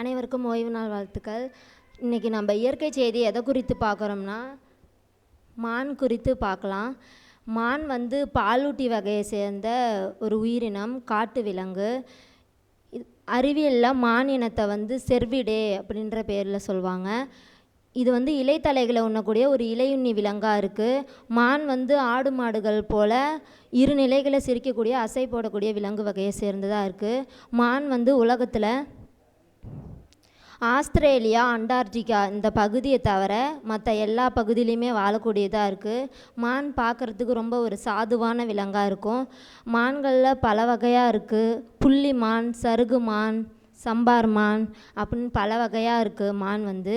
அனைவருக்கும் ஓய்வு நாள் வாழ்த்துக்கள். இன்றைக்கி நம்ம இயற்கை செய்தி எதை குறித்து பார்க்குறோம்னா மான் குறித்து பார்க்கலாம். மான் வந்து பாலூட்டி வகையை சேர்ந்த ஒரு உயிரினம் காட்டு விலங்கு. இது அறிவியலில் மான் இனத்தை வந்து செர்விடே அப்படின்ற பேரில் சொல்லுவாங்க இது வந்து இலைத்தலைகளை உண்ணக்கூடிய ஒரு இலையுண்ணி விலங்காக இருக்குது மான் வந்து ஆடு மாடுகள் போல் இரு நிலைகளை சிரிக்கக்கூடிய அசை போடக்கூடிய விலங்கு வகையை சேர்ந்ததாக இருக்குது மான் வந்து உலகத்தில் ஆஸ்திரேலியா அண்டார்டிகா இந்த பகுதியை தவிர மற்ற எல்லா பகுதியிலையுமே வாழக்கூடியதாக இருக்குது மான் பார்க்குறதுக்கு ரொம்ப ஒரு சாதுவான விலங்காக இருக்கும். மான்களில் பல வகையாக இருக்குது புள்ளி மான் சருகு மான் சம்பார் மான் அப்படின்னு பல வகையாக இருக்குது மான் வந்து.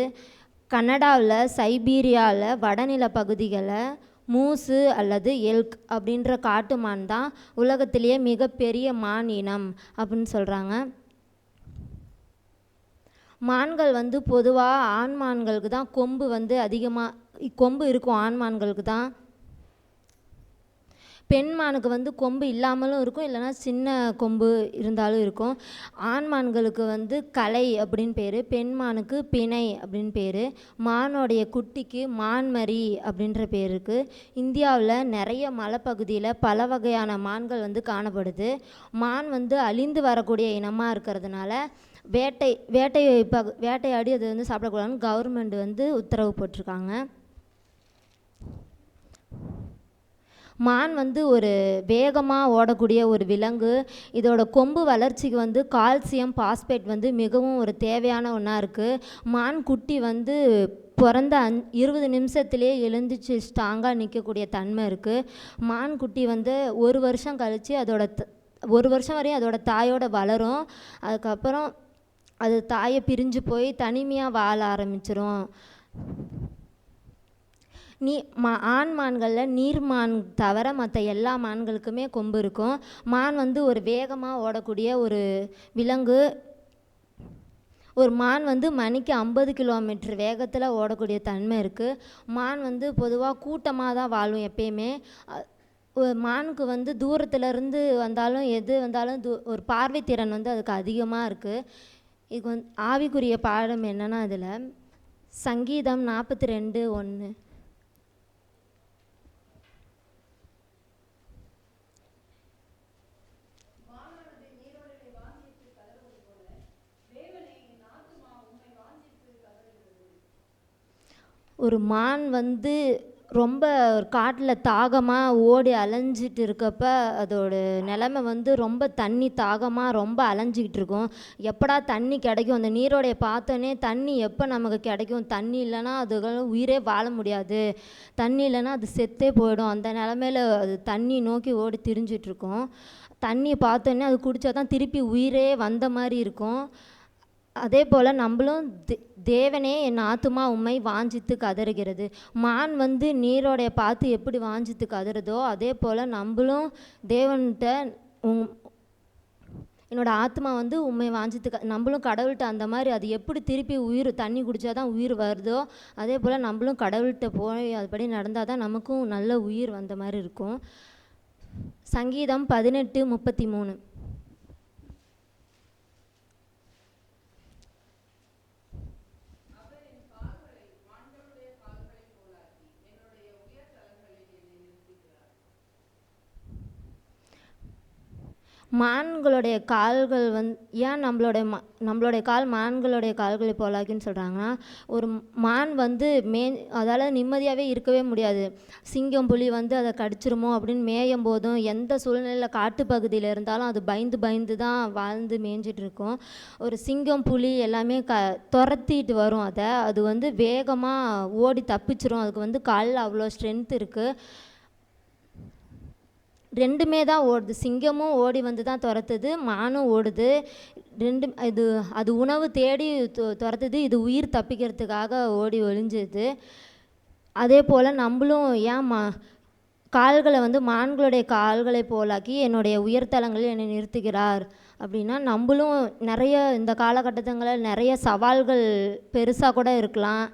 கனடாவில் சைபீரியாவில் வடநில பகுதிகளை மூசு அல்லது எல்க் அப்படின்ற காட்டு மான் தான் உலகத்திலேயே மிகப்பெரிய மான் இனம் அப்படின்னு சொல்கிறாங்க மான்கள் வந்து பொதுவாக ஆண் மான்களுக்கு தான் கொம்பு வந்து அதிகமாக கொம்பு இருக்கும் ஆண் மான்களுக்கு தான். பெண் மானுக்கு வந்து கொம்பு இல்லாமலும் இருக்கும் இல்லைனா சின்ன கொம்பு இருந்தாலும் இருக்கும். ஆண் மான்களுக்கு வந்து கலை அப்படின்னு பேர் பெண் மானுக்கு பிணை அப்படின்னு பேர் மானோடைய குட்டிக்கு மான்மரி அப்படின்ற பேர் இருக்குது இந்தியாவில் நிறைய மலைப்பகுதியில் பல வகையான மான்கள் வந்து காணப்படுது. மான் வந்து அழிந்து வரக்கூடிய இனமாக இருக்கிறதுனால வேட்டை வேட்டை இப்போ வேட்டையாடி அது வந்து சாப்பிடக்கூடாதுன்னு கவர்மெண்ட் வந்து உத்தரவு போட்டிருக்காங்க. மான் வந்து ஒரு வேகமாக ஓடக்கூடிய ஒரு விலங்கு. இதோட கொம்பு வளர்ச்சிக்கு வந்து கால்சியம் பாஸ்பேட் வந்து மிகவும் ஒரு தேவையான ஒன்றா இருக்குது மான் குட்டி வந்து பிறந்த அந் இருபது நிமிஷத்துலேயே எழுந்திரிச்சு ஸ்ட்ராங்காக நிற்கக்கூடிய தன்மை இருக்குது மான் குட்டி வந்து ஒரு வருஷம் கழித்து அதோட ஒரு வருஷம் வரையும் அதோட தாயோட வளரும். அதுக்கப்புறம் அது தாயை பிரிஞ்சு போய் தனிமையாக வாழ ஆரம்பிச்சிரும். நீ மா ஆண் மான்களில் நீர் மான் தவிர மற்ற எல்லா மான்களுக்குமே கொம்பு இருக்கும். மான் வந்து ஒரு வேகமாக ஓடக்கூடிய ஒரு விலங்கு. ஒரு மான் வந்து மணிக்கு ஐம்பது கிலோமீட்டர் வேகத்தில் ஓடக்கூடிய தன்மை இருக்குது மான் வந்து பொதுவாக கூட்டமாக தான் வாழும் எப்பயுமே. மானுக்கு வந்து தூரத்துலேருந்து வந்தாலும் எது வந்தாலும் தூ ஒரு பார்வைத்திறன் வந்து அதுக்கு அதிகமாக இருக்குது இது வந்து ஆவிக்குரிய பாடம் என்னென்னா அதில் சங்கீதம் நாற்பத்தி ரெண்டு ஒன்று ஒரு மான் வந்து ரொம்ப காட்டில் தாகமாக ஓடி அலைஞ்சிட்டு இருக்கப்ப அதோட நிலம வந்து ரொம்ப தண்ணி தாகமாக ரொம்ப அலைஞ்சிக்கிட்டு இருக்கும். எப்படா தண்ணி கிடைக்கும்? அந்த நீரோடைய பார்த்தோன்னே தண்ணி எப்போ நமக்கு கிடைக்கும்? தண்ணி இல்லைன்னா அதுகள் உயிரே வாழ முடியாது. தண்ணி இல்லைன்னா அது செத்தே போயிடும். அந்த நிலமையில அது தண்ணி நோக்கி ஓடி திரிஞ்சிட்ருக்கும் தண்ணி பார்த்தோன்னே அது குடித்தா தான் திருப்பி உயிரே வந்த மாதிரி இருக்கும். அதே போல் நம்மளும் தே தேவனே என் ஆத்துமா உம்மை வாஞ்சித்து கதறுகிறது. மான் வந்து நீரோடைய பார்த்து எப்படி வாஞ்சித்து கதறுதோ அதே போல் நம்மளும் தேவன்கிட்ட உங் என்னோட ஆத்மா வந்து உண்மை வாஞ்சித்து க நம்மளும் கடவுள்கிட்ட அந்த மாதிரி அது எப்படி திருப்பி உயிர் தண்ணி குடித்தா தான் உயிர் வருதோ அதே போல் நம்மளும் கடவுள்கிட்ட போய் அதுபடி நடந்தால் தான் நமக்கும் நல்ல உயிர் வந்த மாதிரி இருக்கும். சங்கீதம் பதினெட்டு முப்பத்தி மூணு. மான்களுடைய கால்கள் வந் ஏன் நம்மளுடைய மா நம்மளுடைய கால் மான்களுடைய கால்களை போலாகின்னு சொல்கிறாங்கன்னா ஒரு மான் வந்து மே அதால் நிம்மதியாகவே இருக்கவே முடியாது. சிங்கம் புலி வந்து அதை கடிச்சிருமோ அப்படின்னு மேயும் போதும் எந்த சூழ்நிலையில் காட்டுப்பகுதியில் இருந்தாலும் அது பயந்து பயந்து தான் வாழ்ந்து மேய்ஞ்சிட்டு இருக்கும் ஒரு சிங்கம் புலி எல்லாமே க துரத்திட்டு வரும் அதை. அது வந்து வேகமாக ஓடி தப்பிச்சிரும். அதுக்கு வந்து காலில் அவ்வளோ ஸ்ட்ரென்த் இருக்குது ரெண்டுமே தான் ஓடுது. சிங்கமும் ஓடி வந்து தான் துரத்துது மானும் ஓடுது. ரெண்டு இது அது உணவு தேடி து துரத்துது. இது உயிர் தப்பிக்கிறதுக்காக ஓடி ஒளிஞ்சுது. அதே போல் நம்மளும் ஏன் மா கால்களை வந்து மான்களுடைய கால்களை போலாக்கி என்னுடைய உயர்தலங்களில் என்னை நிறுத்துகிறார் அப்படின்னா நம்மளும் நிறைய இந்த காலகட்டத்துங்களில் நிறைய சவால்கள் பெருசாக கூட இருக்கலாம்.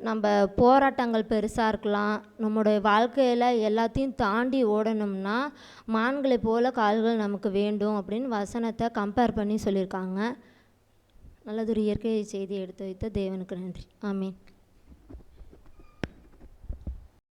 நம்ம போராட்டங்கள் பெருசாக இருக்கலாம். நம்முடைய வாழ்க்கையில் எல்லாத்தையும் தாண்டி ஓடணும்னா மான்களை போல கால்கள் நமக்கு வேண்டும் அப்படின்னு வசனத்தை கம்பேர் பண்ணி சொல்லியிருக்காங்க. நல்லதொரு இயற்கை செய்தி எடுத்து வைத்த தேவனுக்கு நன்றி. ஆமீன்.